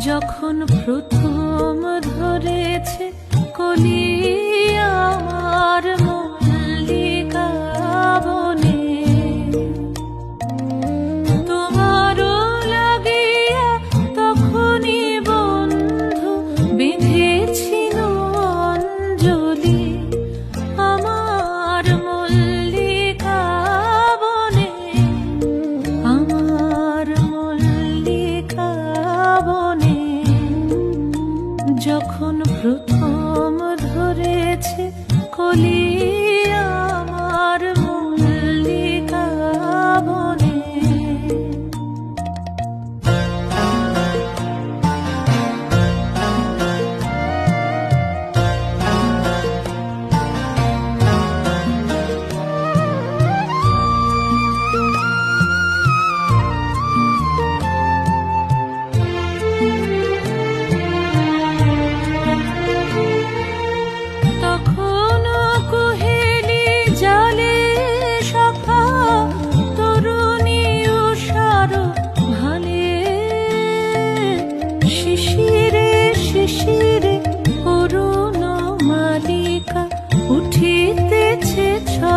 যখন প্রথম ধরেছে কলি আমার মন যখন প্রথম ধরেছে কলি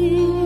you.